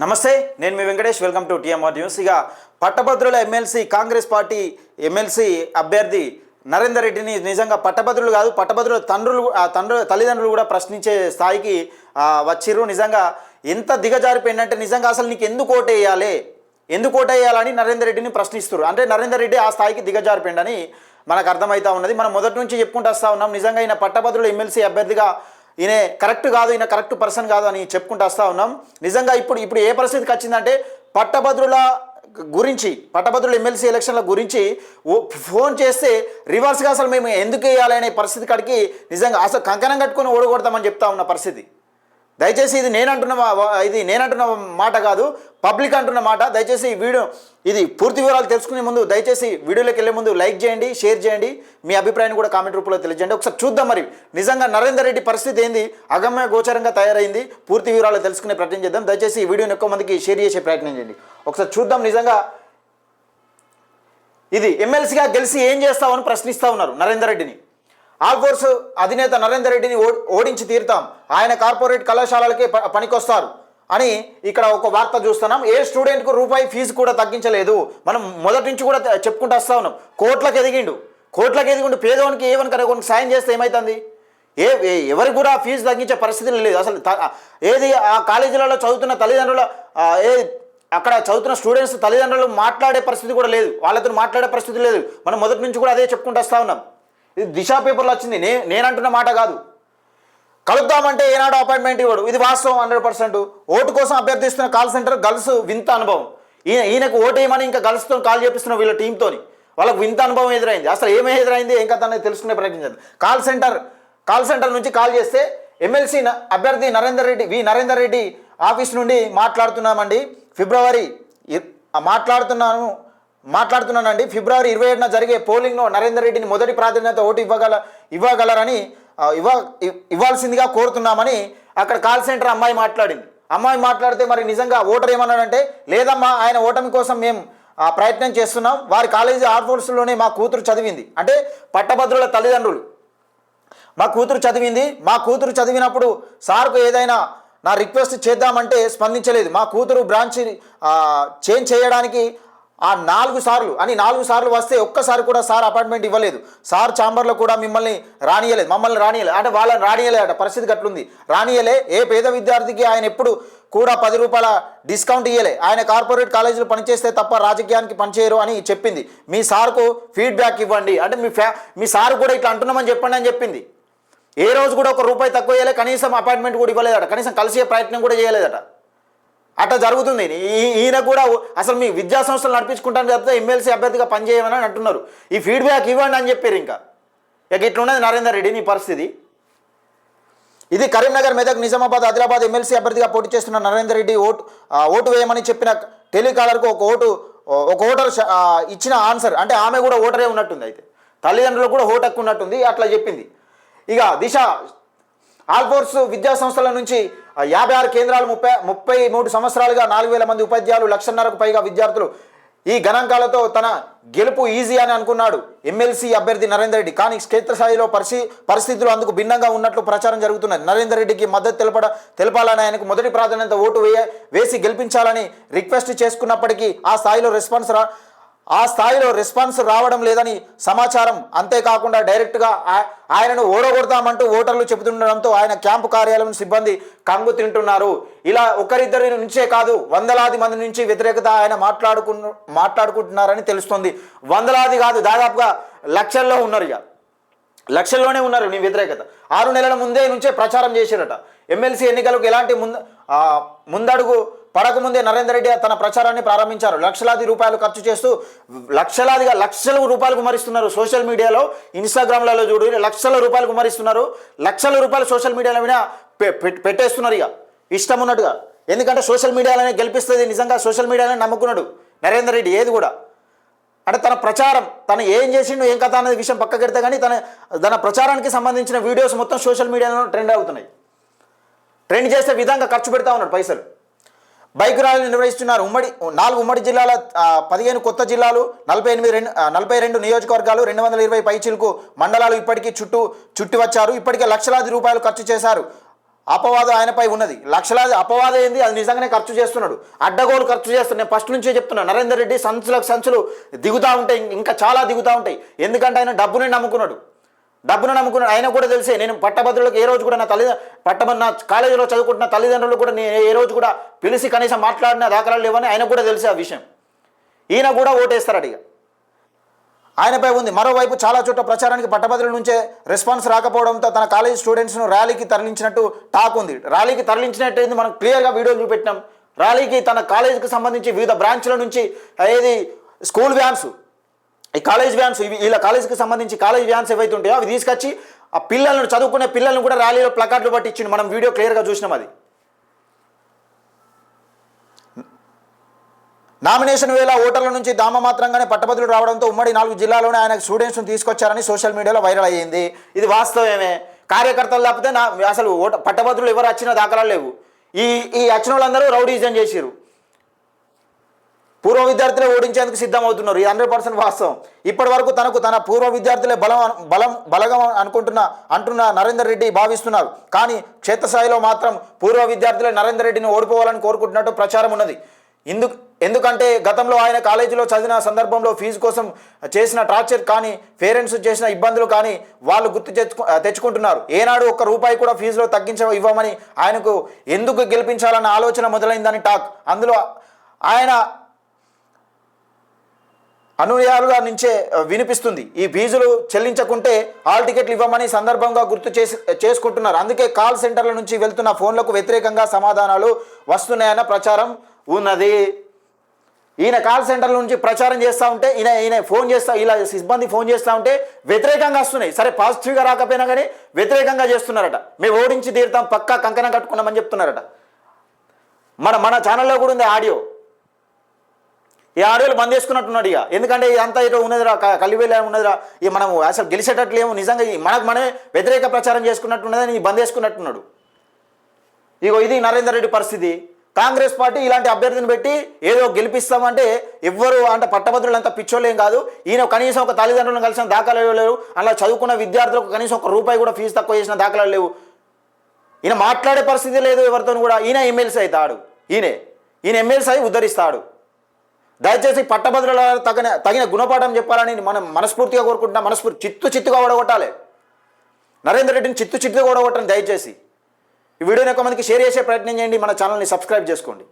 నమస్తే నేను మీ Venkatesh welcome to TMR news. ఇక పట్టభద్రుల ఎమ్మెల్సీ కాంగ్రెస్ పార్టీ ఎమ్మెల్సీ అభ్యర్థి నరేందర్ రెడ్డిని నిజంగా పట్టభద్రులు కాదు పట్టభద్రుల తండ్రులు ఆ తండ్రు తల్లిదండ్రులు కూడా ప్రశ్నించే స్థాయికి వచ్చిర్రు. నిజంగా ఎంత దిగజారిపోయిందంటే నిజంగా అసలు నీకు ఎందుకు ఓటేయాలి ఎందుకు ఓటేయాలని నరేందర్ రెడ్డిని ప్రశ్నిస్తున్నారు అంటే నరేందర్ రెడ్డి ఆ స్థాయికి దిగజారిపోయిండని మనకు అర్థమవుతా ఉన్నది. మనం మొదటి నుంచి చెప్పుకుంటూ వస్తూ ఉన్నాం. నిజంగా ఈయన పట్టభద్రుల ఎమ్మెల్సీ అభ్యర్థిగా ఈయన కరెక్ట్ కాదు ఈయన కరెక్ట్ పర్సన్ కాదు అని చెప్పుకుంటూ వస్తూ ఉన్నాం. నిజంగా ఇప్పుడు ఇప్పుడు ఏ పరిస్థితికి వచ్చిందంటే పట్టభద్రుల గురించి పట్టభద్రుల ఎమ్మెల్సీ ఎలక్షన్ల గురించి ఫోన్ చేస్తే రివర్స్గా అసలు మేము ఎందుకు వేయాలి అనే పరిస్థితి కాడికి నిజంగా అసలు కంకణం కట్టుకొని ఓడగొడతామని చెప్తా ఉన్న పరిస్థితి. దయచేసి ఇది నేను అంటున్న ఇది నేను అంటున్న మాట కాదు పబ్లిక్ అంటున్న మాట. దయచేసి ఈ వీడియో ఇది పూర్తి వివరాలు తెలుసుకునే ముందు దయచేసి వీడియోలోకి వెళ్ళే ముందు లైక్ చేయండి షేర్ చేయండి. మీ అభిప్రాయాన్ని కూడా కామెంట్ రూపంలో తెలియజేయండి. ఒకసారి చూద్దాం మరి. నిజంగా నరేందర్ రెడ్డి పరిస్థితి ఏంది? అగమ్య గోచరంగా తయారైంది. పూర్తి వివరాలు తెలుసుకునే ప్రయత్నం చేద్దాం. దయచేసి ఈ వీడియోని ఎక్కువ మందికి షేర్ చేసే ప్రయత్నం చేయండి. ఒకసారి చూద్దాం నిజంగా. ఇది ఎమ్మెల్సీగా గెలిచి ఏం చేస్తామని ప్రశ్నిస్తూ ఉన్నారు నరేందర్ రెడ్డిని. ఆల్ఫోర్స్ అధినేత నరేందర్ రెడ్డిని ఓడించి తీరుతాం. ఆయన కార్పొరేట్ కళాశాలలకే ప- పనికొస్తారు. అని ఇక్కడ ఒక వార్త చూస్తున్నాం. ఏ స్టూడెంట్కు రూపాయి ఫీజు కూడా తగ్గించలేదు. మనం మొదటి నుంచి కూడా చెప్పుకుంటూ వస్తా ఉన్నాం. కోట్లకు ఎదిగిండు. కోట్లకు ఎదిగిండు. పేదవానికి ఏమని కనుక కొన్ని సాయం చేస్తే ఏమవుతుంది ఏ ఏ- ఎవరికి కూడా ఫీజు తగ్గించే పరిస్థితి లేదు. అసలు త- ఏది ఆ కాలేజీలలో చదువుతున్న తల్లిదండ్రుల ఏ అక్కడ చదువుతున్న స్టూడెంట్స్ తల్లిదండ్రులు మాట్లాడే పరిస్థితి కూడా లేదు. వాళ్ళతో మాట్లాడే పరిస్థితి లేదు. మనం మొదటి నుంచి కూడా అదే చెప్పుకుంటూ వస్తూ ఉన్నాం. ఇది దిశా పేపర్లో వచ్చింది. నే నేనంటున్న మాట కాదు. కలుద్దామంటే ఏనాడు అపాయింట్మెంట్ ఇవ్వడు. ఇది వాస్తవం హండ్రెడ్ పర్సెంట్. ఓటు కోసం అభ్యర్థిస్తున్న కాల్ సెంటర్ గర్ల్స్ వింత అనుభవం. ఈయన ఈయనకు ఓటేయమని ఇంకా గర్ల్స్తో కాల్ చేపిస్తున్న వీళ్ళ టీంతోని వాళ్ళకు వింత అనుభవం ఎదురైంది. అసలు ఏమే ఎదురైంది? ఏం కథ అనేది తెలుసుకునే ప్రయత్నం కాల్ సెంటర్ కాల్ సెంటర్ నుంచి కాల్ చేస్తే ఎమ్మెల్సీ అభ్యర్థి నరేందర్ రెడ్డి వి నరేందర్ రెడ్డి ఆఫీస్ నుండి మాట్లాడుతున్నామండి. ఫిబ్రవరి మాట్లాడుతున్నాను. మాట్లాడుతున్నానండి. ఫిబ్రవరి ఇరవై ఏడున జరిగే పోలింగ్లో నరేందర్ రెడ్డిని మొదటి ప్రాధాన్యత ఓటు ఇవ్వగల ఇవ్వగలరని ఇవ్వ ఇవ్వాల్సిందిగా కోరుతున్నామని అక్కడ కాల్ సెంటర్ అమ్మాయి మాట్లాడింది. అమ్మాయి మాట్లాడితే మరి నిజంగా ఓటర్ ఏమన్నాడంటే లేదమ్మా ఆయన ఓటమి కోసం మేము ప్రయత్నం చేస్తున్నాం. వారి కాలేజీ ఆర్ఫోర్స్లోనే మా కూతురు చదివింది. అంటే పట్టభద్రుల తల్లిదండ్రులు. మా కూతురు చదివింది. మా కూతురు చదివినప్పుడు సార్కు ఏదైనా నా రిక్వెస్ట్ చేద్దామంటే స్పందించలేదు. మా కూతురు బ్రాంచ్ చేంజ్ చేయడానికి ఆ నాలుగు సార్లు అని నాలుగు సార్లు వస్తే ఒక్కసారి కూడా సార్ అపాయింట్మెంట్ ఇవ్వలేదు. సార్ ఛాంబర్లో కూడా మిమ్మల్ని రానియలేదు మమ్మల్ని రానియలేదు అంటే వాళ్ళని రానియలేదట పరిస్థితి అట్లుంది రానియలే ఏ పేద విద్యార్థికి ఆయన ఎప్పుడు కూడా పది రూపాయల డిస్కౌంట్ ఇయ్యలే. ఆయన కార్పొరేట్ కాలేజీలో పనిచేస్తే తప్ప రాజకీయానికి పనిచేయరు అని చెప్పింది. మీ సార్కు ఫీడ్బ్యాక్ ఇవ్వండి. అంటే మీ ఫ్యా మీ సార్ కూడా ఇట్లా అంటున్నామని చెప్పండి అని చెప్పింది. ఏ రోజు కూడా ఒక రూపాయి తక్కువ ఇవ్వలే కనీసం అపాయింట్మెంట్ కూడా ఇవ్వలేదట. కనీసం కలిసే ప్రయత్నం కూడా చేయలేదట. అట్లా జరుగుతుంది. ఈయన కూడా అసలు మీ విద్యా సంస్థలు నడిపించుకుంటాను చెప్తే ఎమ్మెల్సీ అభ్యర్థిగా పనిచేయమని అంటున్నారు. ఈ ఫీడ్బ్యాక్ ఇవ్వండి అని చెప్పారు ఇంకా. ఇక ఇట్లున్నది నరేందర్ రెడ్డి నీ పరిస్థితి. ఇది కరీంనగర్ మెదక్ నిజామాబాద్ ఆదిలాబాద్ ఎమ్మెల్సీ అభ్యర్థిగా పోటీ చేస్తున్న నరేందర్ రెడ్డి ఓటు ఓటు వేయమని చెప్పిన టెలికాలర్కు ఒక ఓటు ఒక ఓటర్ ఇచ్చిన ఆన్సర్ అంటే ఆమె కూడా ఓటరే ఉన్నట్టుంది అయితే. తల్లిదండ్రులు కూడా ఓటు హక్కు ఉన్నట్టుంది అట్లా చెప్పింది. ఇక దిశ ఆల్ఫోర్స్ విద్యా సంస్థల నుంచి యాభై ఆరు కేంద్రాలు ముప్పై ముప్పై మూడు సంవత్సరాలుగా నాలుగు వేల మంది ఉపాధ్యాయులు లక్షన్నరకు పైగా విద్యార్థులు ఈ గణాంకాలతో తన గెలుపు ఈజీ అని అనుకున్నాడు ఎమ్మెల్సీ అభ్యర్థి నరేందర్ రెడ్డి. కానీ క్షేత్రస్థాయిలో పరిస్థి పరిస్థితులు అందుకు భిన్నంగా ఉన్నట్లు ప్రచారం జరుగుతున్నది. నరేందర్ రెడ్డికి మద్దతు తెలపడ తెలపాలని ఆయనకు మొదటి ప్రాధాన్యత ఓటు వేయ వేసి గెలిపించాలని రిక్వెస్ట్ చేసుకున్నప్పటికీ ఆ స్థాయిలో రెస్పాన్స్ రా ఆ స్థాయిలో రెస్పాన్స్ రావడం లేదని సమాచారం అంతేకాకుండా డైరెక్ట్గా ఆయనను ఓడగొడతామంటూ ఓటర్లు చెబుతుండడంతో ఆయన క్యాంపు కార్యాలయం సిబ్బంది కంగు తింటున్నారు. ఇలా ఒకరిద్దరి నుంచే కాదు వందలాది మంది నుంచి వ్యతిరేకత ఆయన మాట్లాడుకు మాట్లాడుకుంటున్నారని తెలుస్తుంది. వందలాది కాదు దాదాపుగా లక్షల్లో ఉన్నారు ఇక. లక్షల్లోనే ఉన్నారు నీ వ్యతిరేకత. ఆరు నెలల ముందే నుంచే ప్రచారం చేశారట. ఎమ్మెల్సీ ఎన్నికలకు ఎలాంటి ముంద ముందడుగు పడకముందే నరేందర్ రెడ్డి తన ప్రచారాన్ని ప్రారంభించారు. లక్షలాది రూపాయలు ఖర్చు చేస్తూ లక్షలాదిగా లక్షల రూపాయలు కుమరిస్తున్నారు సోషల్ మీడియాలో. ఇన్స్టాగ్రామ్లలో చూడు లక్షల రూపాయలు కుమరిస్తున్నారు లక్షల రూపాయలు సోషల్ మీడియాలో మీద పె- పె- పెట్టేస్తున్నారు ఇక. ఇష్టం ఉన్నట్టుగా. ఎందుకంటే సోషల్ మీడియాలోనే గెలిపిస్తుంది నిజంగా సోషల్ మీడియాలోనే నమ్ముకున్నాడు నరేందర్ రెడ్డి ఏది కూడా. అంటే తన ప్రచారం తను ఏం చేసిండు ఏం కథ అనేది విషయం పక్కకెడితే కానీ తన తన ప్రచారానికి సంబంధించిన వీడియోస్ మొత్తం సోషల్ మీడియాలో ట్రెండ్ అవుతున్నాయి. ట్రెండ్ చేసే విధంగా ఖర్చు పెడతా ఉన్నాడు పైసలు. బైక్ ర్యాలీలు నిర్వహిస్తున్నారు. ఉమ్మడి నాలుగు ఉమ్మడి జిల్లాల పదిహేను కొత్త జిల్లాలు నలభై ఎనిమిది రెండు నలభై రెండు నియోజకవర్గాలు రెండు వందల ఇరవై పైచిలకు మండలాలు ఇప్పటికీ చుట్టూ చుట్టి వచ్చారు. ఇప్పటికే లక్షలాది రూపాయలు ఖర్చు చేశారు. అపవాదం ఆయనపై ఉన్నది. లక్షలాది అపవాదం ఏంది? అది నిజంగానే ఖర్చు చేస్తున్నాడు. అడ్డగోలు ఖర్చు చేస్తున్నాడు నేను ఫస్ట్ నుంచే చెప్తున్నాను నరేందర్ రెడ్డి సంచులకు సంచులు దిగుతూ ఉంటాయి. ఇంకా చాలా దిగుతూ ఉంటాయి. ఎందుకంటే ఆయన డబ్బుని నమ్ముకున్నాడు. డబ్బును నమ్ముకున్న ఆయన కూడా తెలిసే నేను పట్టభద్రులకు ఏ రోజు కూడా నా తల్లి పట్టభద్ర నా కాలేజీలో చదువుకుంటున్న తల్లిదండ్రులు కూడా నేను ఏ రోజు కూడా పిలిచి కనీసం మాట్లాడిన దాఖలాలు లేవని ఆయన కూడా తెలిసే ఆ విషయం. ఈయన కూడా ఓటేస్తారట ఇక. ఆయనపై ఉంది. మరోవైపు చాలా చోట్ల ప్రచారానికి పట్టభద్రుల నుంచే రెస్పాన్స్ రాకపోవడంతో తన కాలేజ్ స్టూడెంట్స్ను ర్యాలీకి తరలించినట్టు టాక్ ఉంది. ర్యాలీకి తరలించినట్టు మనం క్లియర్గా వీడియోలు చూపెట్టినాం. ర్యాలీకి తన కాలేజీకి సంబంధించి వివిధ బ్రాంచ్ల నుంచి ఏది స్కూల్ వ్యాన్స్ ఈ కాలేజ్ వ్యాన్స్ ఇవి ఇలా కాలేజీకి సంబంధించి కాలేజ్ వ్యాన్స్ ఏవైతే ఉంటాయో అవి తీసుకొచ్చి ఆ పిల్లలను చదువుకునే పిల్లలను కూడా ర్యాలీలో ప్లకార్డులు పట్టించిండు. మనం వీడియో క్లియర్గా చూసినాం అది. నామినేషన్ వేళ ఓటర్ల నుంచి దామ మాత్రంగానే పట్టభద్రులు రావడంతో ఉమ్మడి నాలుగు జిల్లాలోనే ఆయన స్టూడెంట్స్ను తీసుకొచ్చారని సోషల్ మీడియాలో వైరల్ అయ్యింది. ఇది వాస్తవమే. కార్యకర్తలు లేకపోతే నా అసలు ఓట పట్టభద్రులు ఎవరు వచ్చిన దాఖలాలు లేవు. ఈ ఈ వచ్చిన వాళ్ళందరూ రౌడీజం చేసిరు పూర్వ విద్యార్థులే ఓడించేందుకు సిద్ధమవుతున్నారు. ఇది హండ్రెడ్ పర్సెంట్ వాస్తవం. ఇప్పటి వరకు తనకు తన పూర్వ విద్యార్థులే బలం బలం బలగం అనుకుంటున్న అంటున్న నరేందర్ రెడ్డి భావిస్తున్నారు. కానీ క్షేత్రస్థాయిలో మాత్రం పూర్వ విద్యార్థులే నరేందర్ రెడ్డిని ఓడిపోవాలని కోరుకుంటున్నట్టు ప్రచారం ఉన్నది. ఎందుకు ఎందుకంటే గతంలో ఆయన కాలేజీలో చదివిన సందర్భంలో ఫీజు కోసం చేసిన టార్చర్ కానీ పేరెంట్స్ చేసిన ఇబ్బందులు కానీ వాళ్ళు గుర్తు తెచ్చుకు తెచ్చుకుంటున్నారు. ఏనాడు ఒక్క రూపాయి కూడా ఫీజులో తగ్గించ ఇవ్వమని ఆయనకు ఎందుకు గెలిపించాలన్న ఆలోచన మొదలైందని టాక్. అందులో ఆయన అనుయాలుగా నుంచే వినిపిస్తుంది. ఈ ఫీజులు చెల్లించకుంటే హాల్ టికెట్లు ఇవ్వమని సందర్భంగా గుర్తు చేసి చేసుకుంటున్నారు. అందుకే కాల్ సెంటర్ల నుంచి వెళ్తున్న ఫోన్లకు వ్యతిరేకంగా సమాధానాలు వస్తున్నాయన్న ప్రచారం ఉన్నది. ఈయన కాల్ సెంటర్ల నుంచి ప్రచారం చేస్తూ ఉంటే ఈయన ఈయన ఫోన్ చేస్తా ఇలా సిబ్బంది ఫోన్ చేస్తూ ఉంటే వ్యతిరేకంగా వస్తున్నాయి. సరే పాజిటివ్గా రాకపోయినా కానీ వ్యతిరేకంగా చేస్తున్నారట. మేము ఓడించి తీరుతాం పక్కా కంకణం కట్టుకున్నామని చెప్తున్నారట. మన మన ఛానల్లో కూడా ఉంది ఆడియో. ఈ ఆడియోలు బంద్ చేసుకున్నట్టున్నాడు ఇక. ఎందుకంటే ఇదంతా ఏదో ఉన్నదిరా కలివేలా ఉన్నదిరా. ఇక మనం అసలు గెలిచేటట్లేము నిజంగా ఈ మనకు మనమే వ్యతిరేక ప్రచారం చేసుకున్నట్టున్నదని బంద్ చేసుకున్నట్టున్నాడు. ఇగో ఇది నరేందర్ రెడ్డి పరిస్థితి. కాంగ్రెస్ పార్టీ ఇలాంటి అభ్యర్థిని పెట్టి ఏదో గెలిపిస్తామంటే ఎవ్వరు అంటే పట్టభద్రులు అంత పిచ్చోళ్ళేం కాదు. ఈయన కనీసం ఒక తల్లిదండ్రులను కలిసిన దాఖలాలు లేవు. అలా చదువుకున్న విద్యార్థులకు కనీసం ఒక రూపాయి కూడా ఫీజు తక్కువ చేసిన దాఖలాలు లేవు. ఈయన మాట్లాడే పరిస్థితి లేదు ఎవరితో కూడా. ఈయన ఎమ్మెల్సీ అవుతాడు. ఈయనే. ఈయన ఎమ్మెల్సీ అయి ఉద్ధరిస్తాడు. దయచేసి పట్టభద్రుల తగిన తగిన గుణపాఠం చెప్పాలని మనం మనస్ఫూర్తిగా కోరుకుంటున్నాం మనస్ఫూర్తి చిత్తు చిత్తుగా ఓడగొట్టాలి. నరేందర్ రెడ్డిని చిత్తు చిత్తుగా ఓడగొట్టండి దయచేసి. ఈ వీడియోని ఎక్కువ మందికి షేర్ చేసే ప్రయత్నం చేయండి మన ఛానల్ని సబ్స్క్రైబ్ చేసుకోండి.